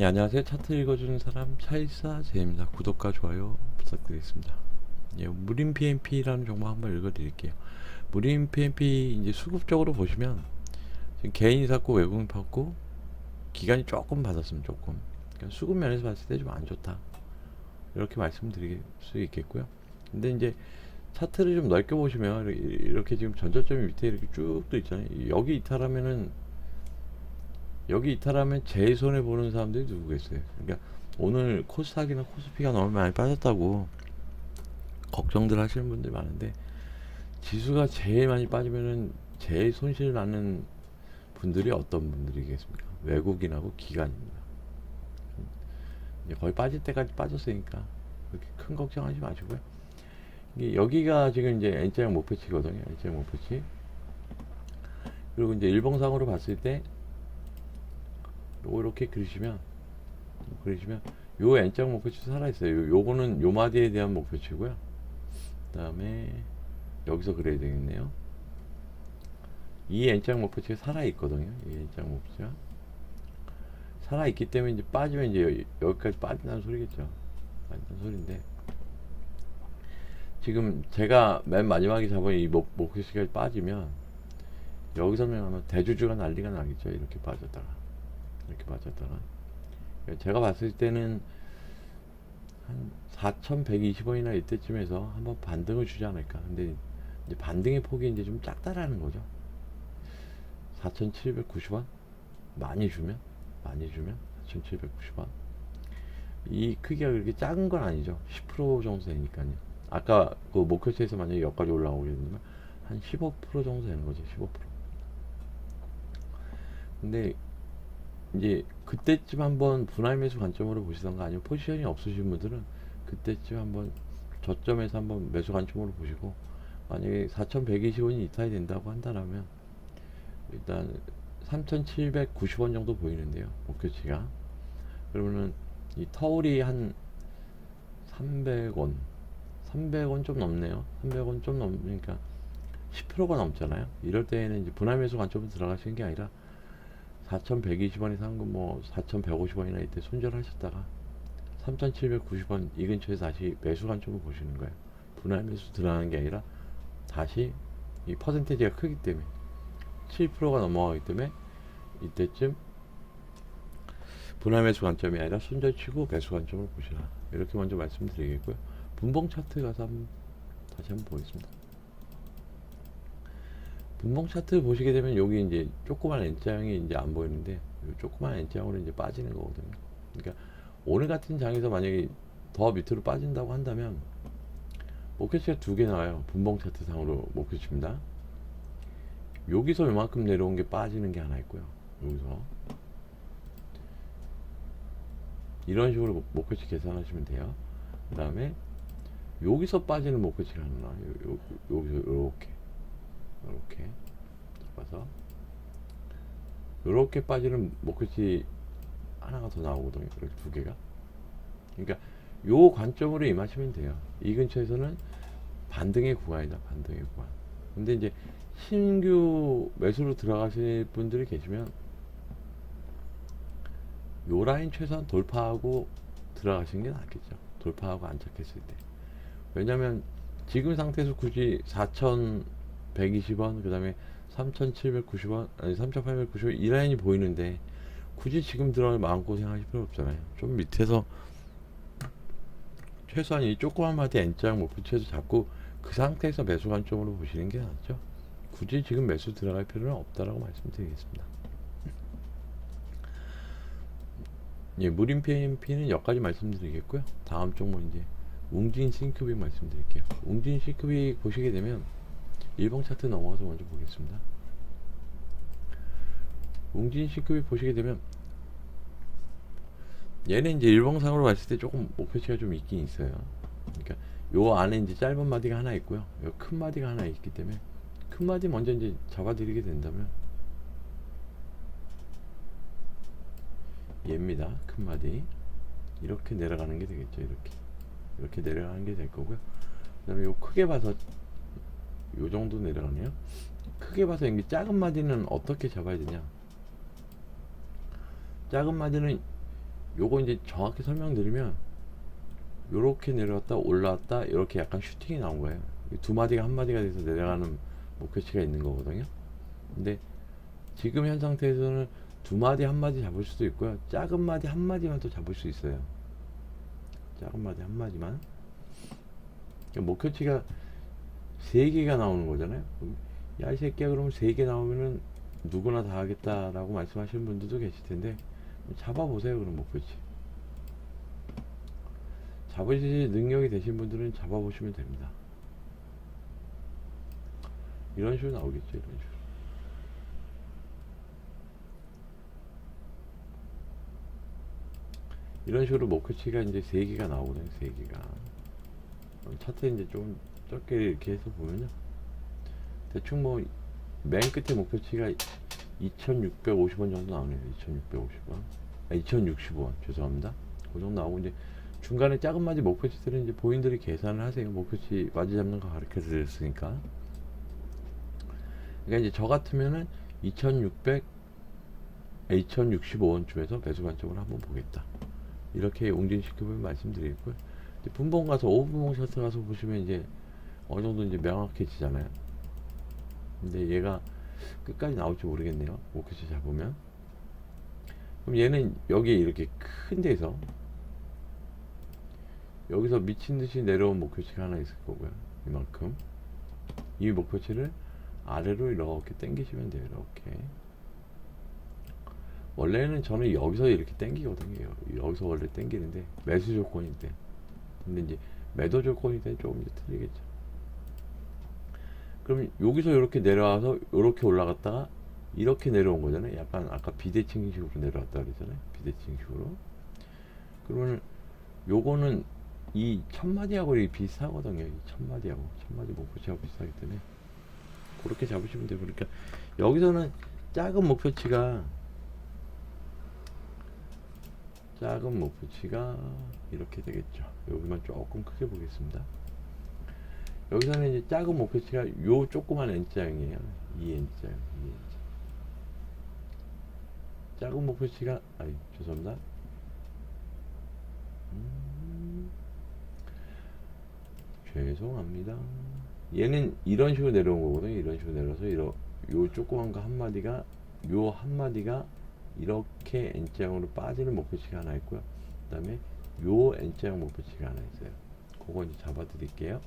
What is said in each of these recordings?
네, 안녕하세요. 차트 읽어주는 사람 차일사 제입니다. 구독과 좋아요 부탁드리겠습니다. 예, 무림 PMP라는 종목 한번 읽어드릴게요. 무림 PMP 이제 수급적으로 보시면 개인이 샀고 외국인 팠고 기간이 조금 받았으면 조금 그러니까 수급 면에서 봤을 때 좀 안 좋다 이렇게 말씀드릴 수 있겠고요. 근데 이제 차트를 좀 넓게 보시면 이렇게- 지금 전저점이 밑에 이렇게 쭉또 있잖아요. 여기 이탈하면은 여기 이탈하면 제일 손해 보는 사람들이 누구겠어요? 그러니까 오늘 코스닥이나 코스피가 너무 많이 빠졌다고 걱정들 하시는 분들 많은데 지수가 제일 많이 빠지면은 제일 손실 나는 분들이 어떤 분들이겠습니까? 외국인하고 기관입니다. 이제 거의 빠질 때까지 빠졌으니까 그렇게 큰 걱정하지 마시고요. 이게 여기가 지금 이제 N자형 목표치거든요. N자형 목표치. 그리고 이제 일봉상으로 봤을 때 요렇게 그리시면 그리시면 요 N자형 목표치 살아있어요. 요, 요거는 요 마디에 대한 목표치고요. 그 다음에 여기서 그려야 되겠네요. 이 N자형 목표치가 살아있거든요. 이 N자형 목표치가 살아있기 때문에 이제 빠지면 이제 여- 여기까지 빠진다는 소리겠죠. 빠진다는 소리인데 지금 제가 맨 마지막에 잡은 이 목, 목표치가 빠지면 여기서는 아마 대주주가 난리가 나겠죠. 이렇게 빠졌다가 이렇게 그러니까 제가 봤을 때는 한 4,120원이나 이때쯤에서 한번 반등을 주지 않을까. 근데 이제 반등의 폭이 이제 좀 작다라는 거죠. 4,790원 많이 주면 많이 주면 4,790원 이 크기가 그렇게 작은 건 아니죠. 10% 정도 되니까요. 아까 그 목표치에서 만약에 여기까지 올라오게 되면 한 15% 정도 되는 거죠. 15%. 근데 이제 그때쯤 한번 분할 매수 관점으로 보시던가 아니면 포지션이 없으신 분들은 그때쯤 한번 저점에서 한번 매수 관점으로 보시고 만약에 4,120원이 이탈이 된다고 한다면 일단 3,790원 정도 보이는데요 목표치가. 그러면은 이 터울이 한 300원 300원 좀 넘네요. 300원 좀 넘으니까 10%가 넘잖아요. 이럴 때에는 이제 분할 매수 관점으로 들어가시는 게 아니라 4,120원에 산 거 뭐 4,150원이나 이때 손절하셨다가 3,790원 이 근처에서 다시 매수 관점을 보시는 거예요. 분할 매수 들어가는 게 아니라 다시 이 퍼센테이지가 크기 때문에 7%가 넘어가기 때문에 이때쯤 분할 매수 관점이 아니라 손절 치고 매수 관점을 보시라. 이렇게 먼저 말씀드리겠고요. 분봉 차트 가서 한번 다시 한번 보겠습니다. 분봉 차트 보시게 되면 여기 이제 조그만 N자형이 이제 안 보이는데 이 조그만 N자형으로 이제 빠지는 거거든요. 그러니까 오늘 같은 장에서 만약에 더 밑으로 빠진다고 한다면 목표치가 두 개 나와요. 분봉 차트 상으로 목표치입니다. 여기서 요만큼 내려온 게 빠지는 게 하나 있고요. 여기서 이런 식으로 목- 목표치 계산하시면 돼요. 그 다음에 여기서 빠지는 목표치가 하나 나와요. 여기서 이렇게 이렇게 잡아서 이렇게 빠지는 목표치 하나가 더 나오거든요. 이렇게 두 개가. 그러니까 요 관점으로 임하시면 돼요. 이 근처에서는 반등의 구간이다. 반등의 구간. 근데 이제 신규 매수로 들어가실 분들이 계시면 요 라인 최소한 돌파하고 들어가시는 게 낫겠죠. 돌파하고 안착했을 때. 왜냐면 지금 상태에서 굳이 4,120원, 그 다음에 3,790원, 아니 3,890원 이 라인이 보이는데 굳이 지금 들어갈 마음고생 하실 필요 없잖아요. 좀 밑에서 최소한 이 조그만 마디 N자형 목표치에서 잡고 그 상태에서 매수 관점으로 보시는 게 낫죠. 굳이 지금 매수 들어갈 필요는 없다라고 말씀드리겠습니다. 예, 무림 PMP는 여기까지 말씀드리겠고요. 다음 종목 이제 웅진 싱크빅 말씀드릴게요. 웅진 싱크빅 보시게 되면 일봉 차트 넘어가서 먼저 보겠습니다. 웅진 싱크빅 보시게 되면 얘는 이제 일봉상으로 봤을 때 조금 목표치가 좀 있긴 있어요. 그러니까 요 안에 이제 짧은 마디가 하나 있고요. 요 큰 마디가 하나 있기 때문에 큰 마디 먼저 이제 잡아드리게 된다면 얘입니다. 큰 마디 이렇게 내려가는 게 되겠죠. 이렇게 이렇게 내려가는 게 될 거고요. 그다음에 요 크게 봐서 요 정도 내려가네요. 크게 봐서 이게 작은 마디는 어떻게 잡아야 되냐? 작은 마디는 요거 이제 정확히 설명드리면 요렇게 내려왔다 올라왔다 이렇게 약간 슈팅이 나온 거예요. 이두 마디가 한 마디가 돼서 내려가는 목표치가 있는 거거든요. 근데 지금 현 상태에서는 두 마디 한 마디 잡을 수도 있고요. 작은 마디 한 마디만 또 잡을 수 있어요. 작은 마디 한 마디만. 그러니까 목표치가 세 개가 나오는 거잖아요. 야 이 새끼야 그러면 세 개 나오면은 누구나 다 하겠다라고 말씀하시는 분들도 계실 텐데 잡아보세요 그럼 목표치. 잡으실 능력이 되신 분들은 잡아보시면 됩니다. 이런 식으로 나오겠죠 이런 식으로. 이런 식으로 목표치가 이제 세 개가 나오거든요 세 개가. 그럼 차트 이제 좀 적게 이렇게 해서 보면요. 대충 뭐 맨 끝에 목표치가 2,650원 정도 나오네요. 2,650원. 아, 2,060원. 죄송합니다. 그 정도 나오고 이제 중간에 작은 마디 목표치들은 이제 보인들이 계산을 하세요. 목표치 마디 잡는 거 가르쳐 드렸으니까. 그러니까 이제 저 같으면은 2,600 2,065원쯤에서 매수 관점을 한번 보겠다. 이렇게 옹진시켜보면 말씀드리고요. 이제 분봉 가서 5분봉 차트 가서 보시면 이제 어느 정도 이제 명확해지잖아요. 근데 얘가 끝까지 나올지 모르겠네요. 목표치 잡으면. 그럼 얘는 여기 이렇게 큰 데서 여기서 미친 듯이 내려온 목표치가 하나 있을 거고요. 이만큼. 이 목표치를 아래로 이렇게 당기시면 돼요. 이렇게. 원래는 저는 여기서 이렇게 당기거든요. 여기서 원래 당기는데 매수 조건일 때. 근데 이제 매도 조건일 때 조금 이제 틀리겠죠. 그럼 여기서 이렇게 내려와서 이렇게 올라갔다가 이렇게 내려온 거잖아요. 약간 아까 비대칭식으로 내려왔다 그랬잖아요. 비대칭식으로. 그러면 요거는 이 천마디하고 이게 비슷하거든요. 이 천마디하고 천마디 목표치하고 비슷하기 때문에 그렇게 잡으시면 돼요. 그러니까 여기서는 작은 목표치가 작은 목표치가 이렇게 되겠죠. 여기만 조금 크게 보겠습니다. 여기서는 이제 작은 목표치가 요 조그만 N자형이에요. 이 N자형, 이 N자. 작은 목표치가, 아니, 죄송합니다. 음, 죄송합니다. 얘는 이런 식으로 내려온 거거든요. 이런 식으로 내려서 이러, 요 조그만 거 한 마디가, 요 한 마디가 이렇게 N자형으로 빠지는 목표치가 하나 있고요. 그 다음에 요 N자형 목표치가 하나 있어요. 그거 이제 잡아 드릴게요.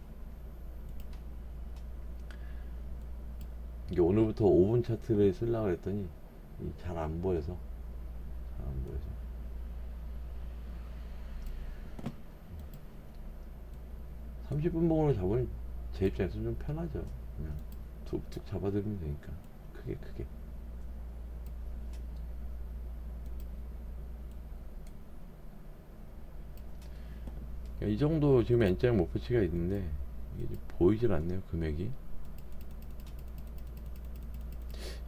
이게 오늘부터 5분 차트를 쓰려고 했더니 잘 안 보여서 잘 안 보여서. 음. 30분 봉으로 잡으면 제 입장에서 좀 편하죠. 그냥 툭툭 잡아드리면 되니까. 크게 크게. 이 정도 지금 N자형 목표치가 있는데 이게 좀 보이질 않네요 금액이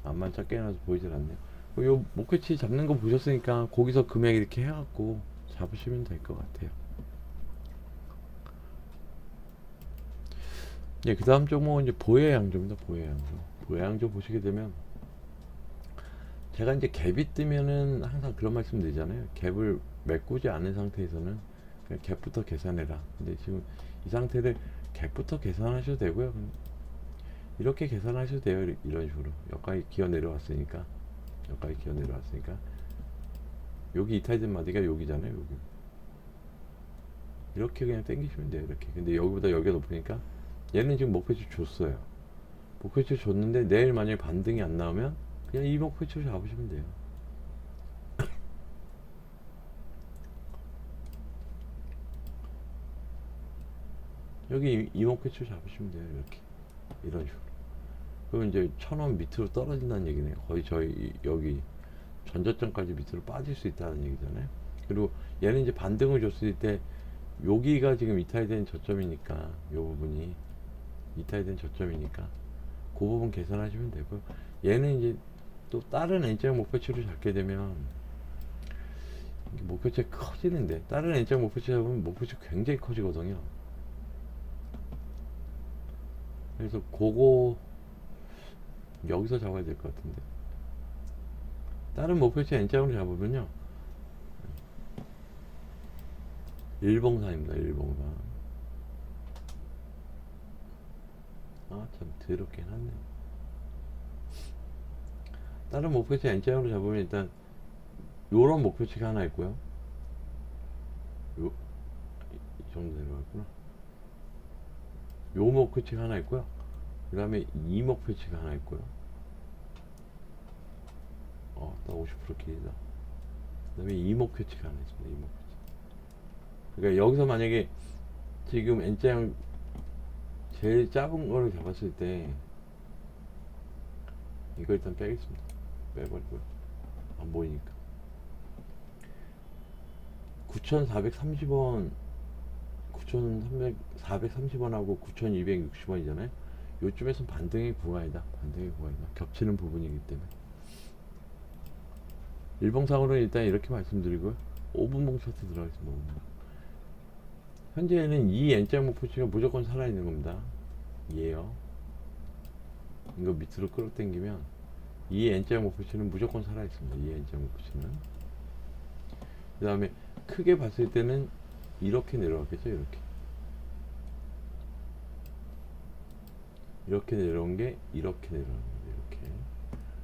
안만 작게 해놔서 보이질 않네요. 어, 요 목표치 잡는 거 보셨으니까 거기서 금액 이렇게 해갖고 잡으시면 될 것 같아요. 예, 그 다음 종목은 이제 보혜 양조입니다. 보혜 양조. 보혜 양조 보시게 되면 제가 이제 갭이 뜨면은 항상 그런 말씀 드리잖아요. 갭을 메꾸지 않은 상태에서는 갭부터 계산해라. 근데 지금 이 상태를 갭부터 계산하셔도 되고요. 이렇게 계산하셔도 돼요. 이- 이런 식으로. 여기까지 기어 내려왔으니까. 여기까지 기어 내려왔으니까. 여기 이탈된 마디가 여기잖아요. 여기. 이렇게 그냥 당기시면 돼요. 이렇게. 근데 여기보다 여기가 높으니까 얘는 지금 목표치 줬어요. 목표치 줬는데 내일 만약에 반등이 안 나오면 그냥 이 목표치를 잡으시면 돼요. 여기 이, 이 목표치를 잡으시면 돼요. 이렇게. 이런 식으로. 그럼 이제 천 원 밑으로 떨어진다는 얘기네요. 거의 저희 이- 여기 전저점까지 밑으로 빠질 수 있다는 얘기잖아요. 그리고 얘는 이제 반등을 줬을 때 여기가 지금 이탈된 저점이니까 요 부분이 이탈된 저점이니까 그 부분 계산하시면 되고 얘는 이제 또 다른 N자형 목표치를 잡게 되면 이게 목표치가 커지는데 다른 N자형 목표치 잡으면 목표치 굉장히 커지거든요. 그래서 그거 여기서 잡아야 될 것 같은데 다른 목표치 N자형으로 잡으면요 일봉산입니다. 일봉산. 아, 참 더럽긴 하네. 다른 목표치 N자형으로 잡으면 일단 요런 목표치가 하나 있고요. 요, 이 정도 내려갔구나. 요 목표치가 하나 있고요. 그 다음에 이 목표치가 하나 있고요. 어, 딱50% 길이다. 그 다음에 이 목표치가 하나 있습니다. 이 목표치. 그러니까 여기서 만약에 지금 N자형 제일 작은 거를 잡았을 때 이거 일단 빼겠습니다. 빼버리고요. 안 보이니까. 9,430원, 9,430원하고 9,260원이잖아요. 요쯤에선 반등의 구간이다. 반등의 구간이다. 겹치는 부분이기 때문에. 일봉상으로는 일단 이렇게 말씀드리고요. 5분봉 차트 들어가겠습니다. 5분봉. 현재는 이 N자 목표치가 무조건 살아있는 겁니다. 이에요. 이거 밑으로 끌어당기면 이 N자 목표치는 무조건 살아있습니다. 이 N자 목표치는. 그 다음에 크게 봤을 때는 이렇게 내려갔겠죠. 이렇게. 이렇게 내려온 게 이렇게 내려오는 거예요. 이렇게.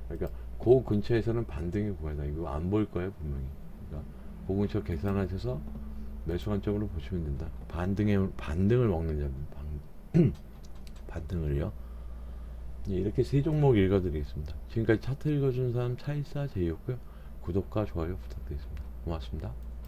그러니까 그 근처에서는 반등의 구간이다. 이거 안 보일 거예요. 분명히. 그러니까 그 근처 계산하셔서 매수 관점으로 보시면 된다. 반등에 반등을 먹는. 반, 반등을요. 예, 이렇게 세 종목 읽어드리겠습니다. 지금까지 차트 읽어준 사람 차이사 제이였고요. 구독과 좋아요 부탁드리겠습니다. 고맙습니다.